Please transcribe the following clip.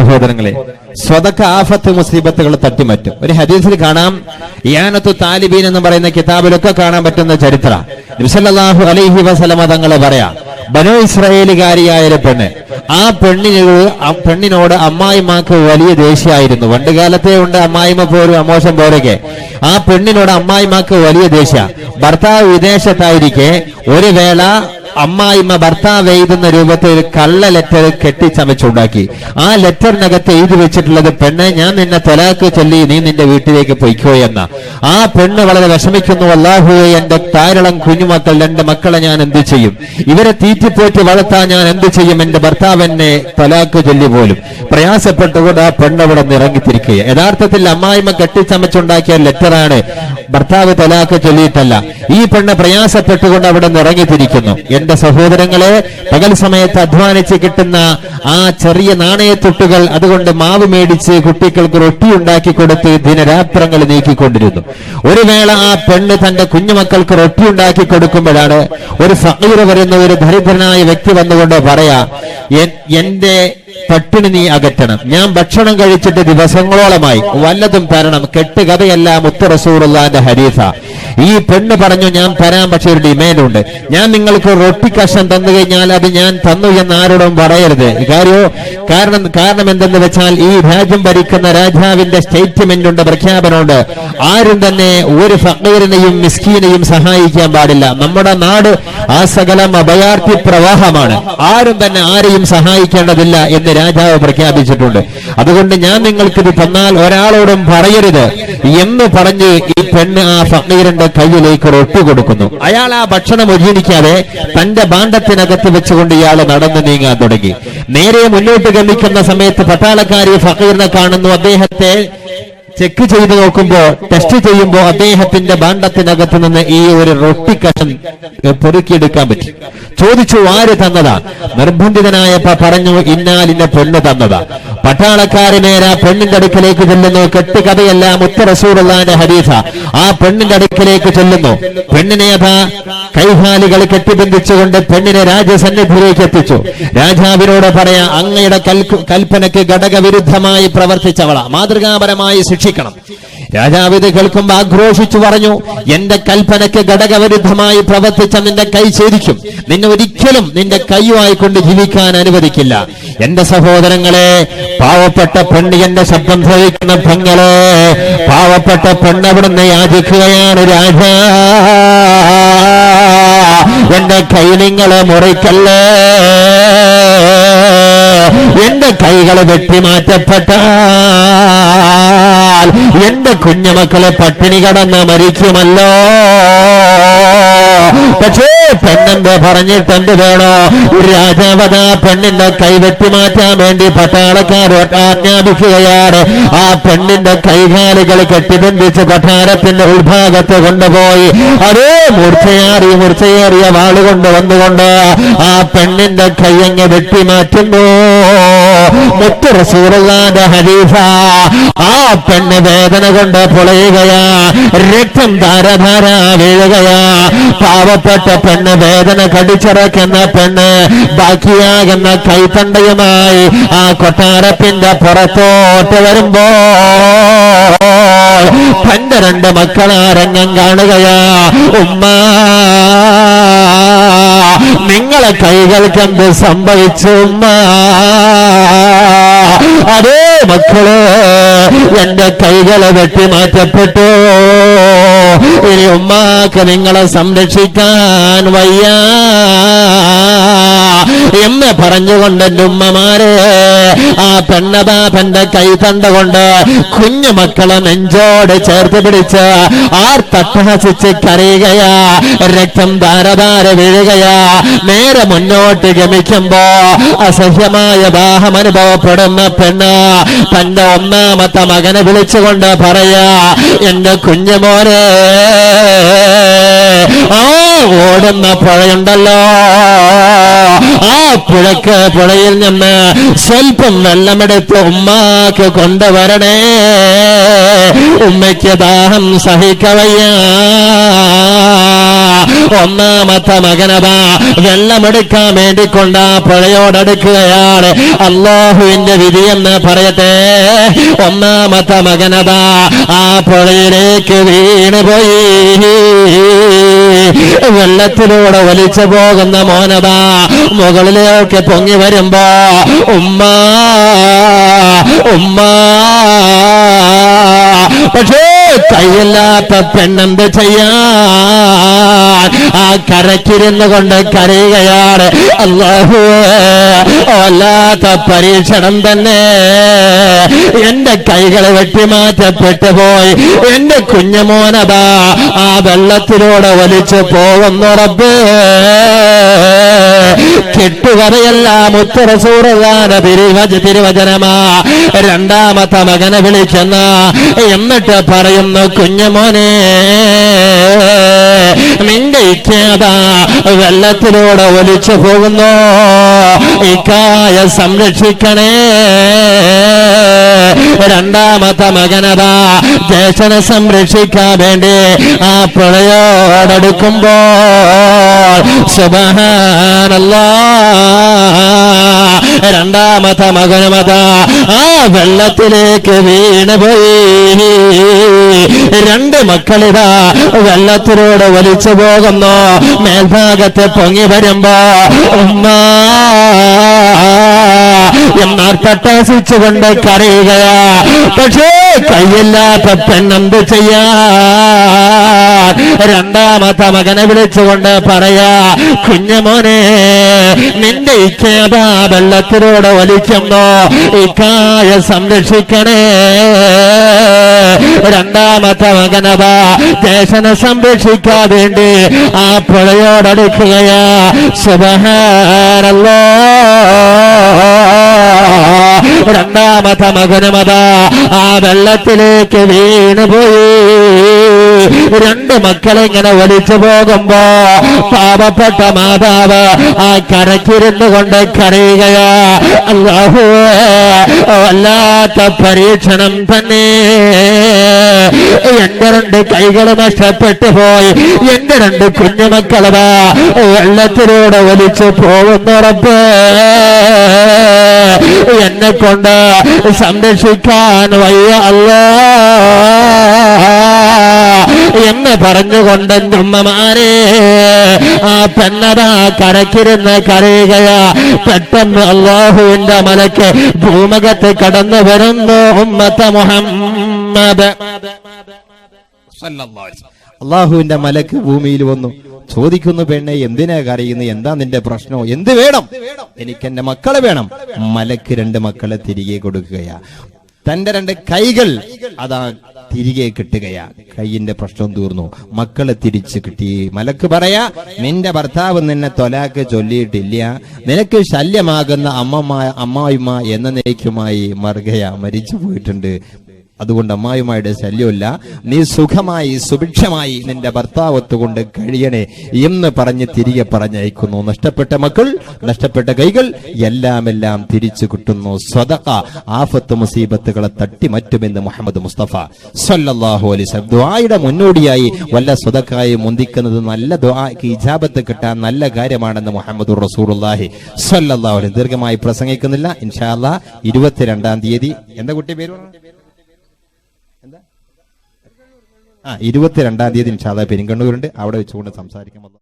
സഹോദരങ്ങളെ സ്വതക്ക ആഫത്ത് മുസീബത്തുകൾ തട്ടിമറ്റും. ഒരു ഹദീസിൽ കാണാം ഇയാനത്തു താലിബീൻ എന്ന് പറയുന്ന കിതാബിലൊക്കെ കാണാൻ പറ്റുന്ന ചരിത്ര. നിസലാഹു അലൈഹി വസലമ തങ്ങളെ പറയാം ബനോ ഇസ്രായേലുകാരിയായ ഒരു പെണ്ണ് ആ പെണ്ണിനോട് ആ പെണ്ണിനോട് അമ്മായിമാക്ക് വലിയ ദേഷ്യമായിരുന്നു. പണ്ട് കാലത്തെ ഉണ്ട് അമ്മായിമ പോലും അമോശം പോലൊക്കെ. ആ പെണ്ണിനോട് അമ്മായിമാക്ക് വലിയ ദേഷ്യ. ഭർത്താവ് വിദേശത്തായിരിക്കെ ഒരു വേള അമ്മായിമ്മ ഭർത്താവ് എഴുതുന്ന രൂപത്തിൽ കള്ള ലെറ്റർ കെട്ടിച്ചമച്ചുണ്ടാക്കി. ആ ലെറ്ററിനകത്ത് എഴുതി വെച്ചിട്ടുള്ളത് പെണ്ണെ ഞാൻ നിന്നെ തലാക്ക് ചൊല്ലി നീ നിന്റെ വീട്ടിലേക്ക് പൊയ്ക്കോ എന്ന. ആ പെണ്ണ് വളരെ വിഷമിക്കുന്നു. അല്ലാഹുവെ എന്റെ താരളം കുഞ്ഞുമക്കൾ എന്റെ മക്കളെ ഞാൻ എന്ത് ചെയ്യും? ഇവരെ തീറ്റിപ്പോറ്റി വളർത്താൻ ഞാൻ എന്ത് ചെയ്യും? എന്റെ ഭർത്താവ് എന്നെ തലാക്ക് ചൊല്ലി പോലും. പ്രയാസപ്പെട്ടുകൊണ്ട് ആ പെണ്ണ് അവിടെ നിന്ന് ഇറങ്ങിത്തിരിക്കുക യഥാർത്ഥത്തിൽ അമ്മായിമ്മ കെട്ടിച്ചമച്ചുണ്ടാക്കിയ ലെറ്ററാണ് ഭർത്താവ് തലാക്ക് ചൊല്ലിയിട്ടല്ല. ഈ പെണ്ണ് പ്രയാസപ്പെട്ടുകൊണ്ട് അവിടെ നിന്ന് ഇറങ്ങിത്തിരിക്കുന്നു. എന്റെ സഹോദരങ്ങളെ പകൽ സമയത്ത് അധ്വാനിച്ച് കിട്ടുന്ന ആ ചെറിയ നാണയത്തൊട്ടുകൾ അതുകൊണ്ട് മാവ് മേടിച്ച് കുട്ടികൾക്ക് റൊട്ടി ഉണ്ടാക്കി കൊടുത്ത് ദിനരാത്രങ്ങൾ നീക്കിക്കൊണ്ടിരുന്നു. ഒരു വേള ആ പെണ്ണ് തന്റെ കുഞ്ഞുമക്കൾക്ക് റൊട്ടി ഉണ്ടാക്കി കൊടുക്കുമ്പോഴാണ് ഒരു ഫീർ വരുന്ന ഒരു ദരിദ്രനായ വ്യക്തി വന്നുകൊണ്ട് പറയാ എന്റെ പട്ടിണി നീ അകറ്റണം. ഞാൻ ഭക്ഷണം കഴിച്ചിട്ട് ദിവസങ്ങളോളമായി. വല്ലതും തരണം. കെട്ടുകഥയല്ല മുത്തറസൂറുള്ള ഹരീഫ ഈ പെണ്ണ് പറഞ്ഞു ഞാൻ തരാൻ പക്ഷേ ഒരു ഡിമാൻഡ് ഉണ്ട്. ഞാൻ നിങ്ങൾക്ക് റൊട്ടി കഷ്ണം തന്നു കഴിഞ്ഞാൽ അത് ഞാൻ തന്നു എന്ന് ആരോടും പറയരുത്. കാര്യോ കാരണം കാരണം എന്തെന്ന് വെച്ചാൽ ഈ രാജ്യം ഭരിക്കുന്ന രാജാവിന്റെ സ്റ്റേറ്റ്മെന്റ് ഉണ്ട് പ്രഖ്യാപനമുണ്ട് ആരും തന്നെ ഒരു ഫക്കീറിനെയും മിസ്കീനെയും സഹായിക്കാൻ പാടില്ല. നമ്മുടെ നാട് ആ സകലം അഭയാർത്ഥി പ്രവാഹമാണ്. ആരും തന്നെ ആരെയും സഹായിക്കേണ്ടതില്ല എന്ന് രാജാവ് പ്രഖ്യാപിച്ചിട്ടുണ്ട്. അതുകൊണ്ട് ഞാൻ നിങ്ങൾക്കിത് തന്നാൽ ഒരാളോടും പറയരുത് എന്ന് പറഞ്ഞ് ഈ പെണ്ണ് ആ ഫക്കീറിന്റെ കയ്യിലേക്ക് ഒട്ടു കൊടുക്കുന്നു. അയാൾ ആ ഭക്ഷണം ഒഴിയിരിക്കാതെ തന്റെ ബാണ്ഡത്തിനകത്ത് വെച്ചുകൊണ്ട് ഇയാൾ നടന്നു നീങ്ങാൻ തുടങ്ങി. നേരെ മുന്നോട്ട് ഗമിക്കുന്ന സമയത്ത് പട്ടാളക്കാരി ഫക്കീറിനെ കാണുന്നു. അദ്ദേഹത്തെ ചെക്ക് ചെയ്ത് നോക്കുമ്പോ ടെസ്റ്റ് ചെയ്യുമ്പോ അദ്ദേഹത്തിന്റെ ഭാണ്ഡത്തിനകത്ത് നിന്ന് ഈ ഒരു റൊട്ടി കഷൻ പൊറുക്കിയെടുക്കാൻ പറ്റി. ചോദിച്ചു ആര് തന്നതാ? നിർബന്ധിതനായപ്പോ പറഞ്ഞു ഇന്നാലിന്റെ പെണ്ണ് തന്നതാ. പട്ടാളക്കാര് നേരെ ആ പെണ്ണിന്റെ അടുക്കലേക്ക് ചെല്ലുന്നു. കെട്ടുകഥയല്ല മുത്ത ഹരീസ ആ പെണ്ണിന്റെ അടുക്കലേക്ക് ചെല്ലുന്നു. പെണ്ണിനെ അതാ കൈകാലുകൾ കെട്ടിബന്ധിച്ചുകൊണ്ട് പെണ്ണിനെ രാജസന്നിധിയിലേക്ക് എത്തിച്ചു. രാജാവിനോട് പറയാ അങ്ങയുടെ കൽപ്പനക്ക് ഘടകവിരുദ്ധമായി പ്രവർത്തിച്ചവള. മാതൃകാപരമായി ശിക്ഷിക്കണം രാജാവ് ഇത് കേൾക്കുമ്പോൾ ആക്രോശിച്ചു പറഞ്ഞു എന്റെ കൽപ്പനയ്ക്ക് ഘടകവിരുദ്ധമായി പ്രവർത്തിച്ച നിന്റെ കൈ ഛേദിക്കും. നിന്നെ ഒരിക്കലും നിന്റെ കൈയുമായി കൊണ്ട് ജീവിക്കാൻ അനുവദിക്കില്ല. എന്റെ സഹോദരങ്ങളെ പാവപ്പെട്ട പെണ്ണ് എന്റെ ശബ്ദം ധരിക്കുന്ന പെങ്ങളെ പാവപ്പെട്ട പെണ്ണ് അവിടുന്ന് യാചിക്കുകയാണ് രാജാ. എന്റെ കൈ നിങ്ങളെ മുറിക്കല്ലേ? എന്റെ കൈകൾ വെട്ടിമാറ്റപ്പെട്ടാൽ എന്റെ കുഞ്ഞുമക്കളെ പട്ടിണി കടന്ന് മരിക്കുമല്ലോ. പക്ഷേ പെണ്ണെന്ത് പറഞ്ഞിട്ടെന്ത് വേണോ? രാജാവത പെണ്ണിന്റെ കൈ വെട്ടിമാറ്റാൻ വേണ്ടി പട്ടാളക്കാരോട് ആജ്ഞാപിക്കുകയാണ്. ആ പെണ്ണിന്റെ കൈകാലുകൾ കെട്ടിബന്ധിച്ച് കൊട്ടാരത്തിന്റെ ഉൾഭാഗത്ത് കൊണ്ടുപോയി. അതേ മൂർച്ചയേറിയ മൂർച്ചയേറിയ വാളുകൊണ്ട് വന്നുകൊണ്ട് ആ പെണ്ണിന്റെ കൈയങ്ങ് വെട്ടിമാറ്റുന്നു മുത്ത് റസൂറുള്ളാന്റെ ഹരീഫ ആ പെണ്ണ് വേദന കൊണ്ട് പൊളയുകയാ. രക്തം ധാരധാര വീഴുകയാ. പാവപ്പെട്ട പെണ്ണ് വേദന കടിച്ചിറക്കുന്ന പെണ്ണ് ബാക്കിയാകുന്ന കൈത്തണ്ടയുമായി ആ കൊട്ടാരത്തിന്റെ പുറത്തോട്ട് വരുമ്പോ തന്റെ രണ്ട് മക്കളാരംഗം കാണുകയാ. ഉമ്മ നിങ്ങളെ കൈകൾക്ക് എന്ത് സംഭവിച്ചു അതേ മക്കൾ എന്റെ കൈകളെ വെട്ടിമാറ്റപ്പെട്ടു ഇനി ഉമ്മാക്ക് നിങ്ങളെ സംരക്ഷിക്കാൻ വയ്യ. എന്ന് പറഞ്ഞുകൊണ്ട് എന്റെ ഉമ്മമാരെ ആ പെണ്ണതാപന്റെ കൈ തണ്ടുകൊണ്ട് കുഞ്ഞു മക്കളെ നെഞ്ചോട് ചേർത്ത് പിടിച്ച് ആർ തട്ടഹസിച്ച് കരയുകയാ. രക്തം ധാരധാര വീഴുകയാ. നേരെ മുന്നോട്ട് ഗമിക്കുമ്പോ അസഹ്യമായ ദാഹം അനുഭവപ്പെടുന്ന പെണ്ണ. തന്റെ ഒന്നാമത്തെ മകനെ വിളിച്ചുകൊണ്ട് പറയാ എന്റെ കുഞ്ഞുമോനെ ആ ഓടുന്ന പുഴയുണ്ടല്ലോ. ആ പുഴക്ക് പുഴയിൽ നിന്ന് സ്വൽപ്പം വെള്ളമെടുത്ത് ഉമ്മാക്ക് കൊണ്ടുവരണേ. ഉമ്മയ്ക്ക് ദാഹം സഹിക്കവയ്യ. ഒന്നാമത്തെ മകനതാ വെള്ളമെടുക്കാൻ വേണ്ടി കൊണ്ടാ പുഴയോടെടുക്കുകയാണ് അള്ളാഹുവിന്റെ വിധി എന്ന് പറയട്ടെ. ഒന്നാമത്തെ മകനതാ ആ പുഴയിലേക്ക് വീണുപോയി. വെള്ളത്തിലൂടെ ഒലിച്ചു പോകുന്ന മോനതാ മുകളിലേക്ക് പൊങ്ങി വരുമ്പോ ഉമ്മ ഉമ്മ. പക്ഷേ കൈയില്ലാത്ത പെണ്ണെന്ത് ചെയ്യാ ആ കരക്കിരുന്ന് കൊണ്ട് കരയുകയാണ്. അള്ളാഹു വല്ലാത്ത പരീക്ഷണം തന്നെ. എന്റെ കൈകൾ വെട്ടിമാറ്റപ്പെട്ടു പോയി. എന്റെ കുഞ്ഞമോനതാ ആ വെള്ളത്തിലൂടെ വലിച്ചു പോകുന്നുറപ്പ് കെട്ടുകഥയെല്ലാം ഉത്തരസൂറകാന തിരുവച തിരുവചനമാ. രണ്ടാമത്തെ മകനെ വിളിക്കുന്ന എന്നിട്ട് പറയുന്നു കുഞ്ഞമോനെ നിന്റെ ഇച്ഛാത വെള്ളത്തിലൂടെ ഒലിച്ചു പോകുന്നു. ഇക്കായ സംരക്ഷിക്കണേ. രണ്ടാമത്തെ മകനതാ ദേശനെ സംരക്ഷിക്കാൻ വേണ്ടി ആ പുഴയോടടുക്കുമ്പോൾ സുബഹാനല്ലാ രണ്ടാമത്തെ മകനമത ആ വെള്ളത്തിലേക്ക് വീണുപോയി രണ്ട് മക്കളിതാ വെള്ളത്തിലൂടെ വലിച്ചു പോകുന്നു. മേൽഭാഗത്തെ പൊങ്ങി വരുമ്പോ ഉമ്മ. എന്നാൽ കട്ടാസിച്ചുകൊണ്ട് കരയുകയാ. പക്ഷേ കയ്യില്ലാത്ത പെണ്ണെന്ത് ചെയ്യാ? രണ്ടാമത്തെ മകനെ വിളിച്ചുകൊണ്ട് പറയാ കുഞ്ഞമോനെ നിന്റെ ഇച്ഛേതാ വെള്ളത്തിലൂടെ വലിക്കുന്നു ഇക്കായ സംരക്ഷിക്കണേ. രണ്ടാമത്തെ മകനതാ ദേശനെ സംരക്ഷിക്കാൻ വേണ്ടി ആ പുഴയോടടുക്കുകയാ. സുബഹാനല്ലോ. രണ്ടാമത്തെ മകനുമതാ ആ വെള്ളത്തിലേക്ക് വീണുപോയി രണ്ട് മക്കളെ ഇങ്ങനെ വലിച്ചു പോകുമ്പോ പാപപ്പെട്ട മാതാവ് ആ കരക്കിരുന്നു കൊണ്ട് കരയുകയാ. വല്ലാത്ത പരീക്ഷണം തന്നെ. എന്റെ രണ്ട് കൈകൾ നഷ്ടപ്പെട്ടു പോയി. എന്റെ രണ്ട് കുഞ്ഞുമക്കളതാ വെള്ളത്തിലൂടെ വലിച്ചു പോകുന്നുറപ്പ് കൊണ്ട് സംരക്ഷിക്കാൻ വയ്യ അല്ല. എന്ന് പറഞ്ഞുകൊണ്ട് അമ്മമാരെ ഉമ്മമാരെ ആ പെണ്ണതാ കരക്കിരുന്ന് കരയുകയാ. പെട്ടെന്ന് അള്ളാഹുവിന്റെ മലക്ക് ഭൂമകത്ത് കടന്നു വരുന്നു ഉമ്മത്ത മുഹമ്മദ്. അള്ളാഹുവിന്റെ മലക്ക് ഭൂമിയിൽ വന്നു. ചോദിക്കുന്നു പെണ്ണെ എന്തിനാ കരയുന്നു? എന്താ നിന്റെ പ്രശ്നോ? എന്ത് വേണം? എനിക്ക് എന്റെ മക്കളെ വേണം. മലക്ക് രണ്ട് മക്കളെ തിരികെ കൊടുക്കുകയാ. തന്റെ രണ്ട് കൈകൾ അതാ തിരികെ കിട്ടുകയാ. കൈയിന്റെ പ്രശ്നം തീർന്നു. മക്കളെ തിരിച്ചു കിട്ടി. മലക്ക് പറയാ നിന്റെ ഭർത്താവ് നിന്നെ തൊലാക്ക് ചൊല്ലിയിട്ടില്ല. നിനക്ക് ശല്യമാകുന്ന അമ്മമ്മ അമ്മായിമ്മ എന്നേക്കുമായി മറുകയാ. മരിച്ചു പോയിട്ടുണ്ട്. അതുകൊണ്ട് അമ്മായുമായിട്ട് ശല്യമില്ല നീ സുഖമായി സുഭിക്ഷമായി നിന്റെ ഭർത്താവത്ത് കൊണ്ട് കഴിയണേ എന്ന് പറഞ്ഞ് തിരികെ പറഞ്ഞയക്കുന്നു. നഷ്ടപ്പെട്ട മക്കൾ നഷ്ടപ്പെട്ട കൈകൾ എല്ലാം എല്ലാം തിരിച്ചു കിട്ടുന്നു. സ്വതക്ക ആഫത്ത് മുസീബത്തുകളെ തട്ടി മറ്റുമെന്ന് മുഹമ്മദ് മുസ്തഫ സല്ലല്ലാഹു അലൈഹി വസല്ലം. ദുആയുടെ മുന്നോടിയായി വല്ല സ്വതക്കായി മുന്തിക്കുന്നത് നല്ല ദുആക്ക് ഇജാബത്ത് കിട്ടാൻ നല്ല കാര്യമാണെന്ന് മുഹമ്മദ് റസൂലുള്ളാഹി സല്ലല്ലാഹു അലൈഹി ദീർഘമായി പ്രസംഗിക്കുന്നില്ല. ഇൻഷാ അല്ലാ ഇരുപത്തിരണ്ടാം തീയതി. എന്താ കുട്ടി പേര്? ആ ഇരുപത്തിരണ്ടാം തീയതി ഇൻഷാദ പെരിങ്കണ്ണൂരുണ്ട്. അവിടെ വെച്ചുകൊണ്ട് സംസാരിക്കാം.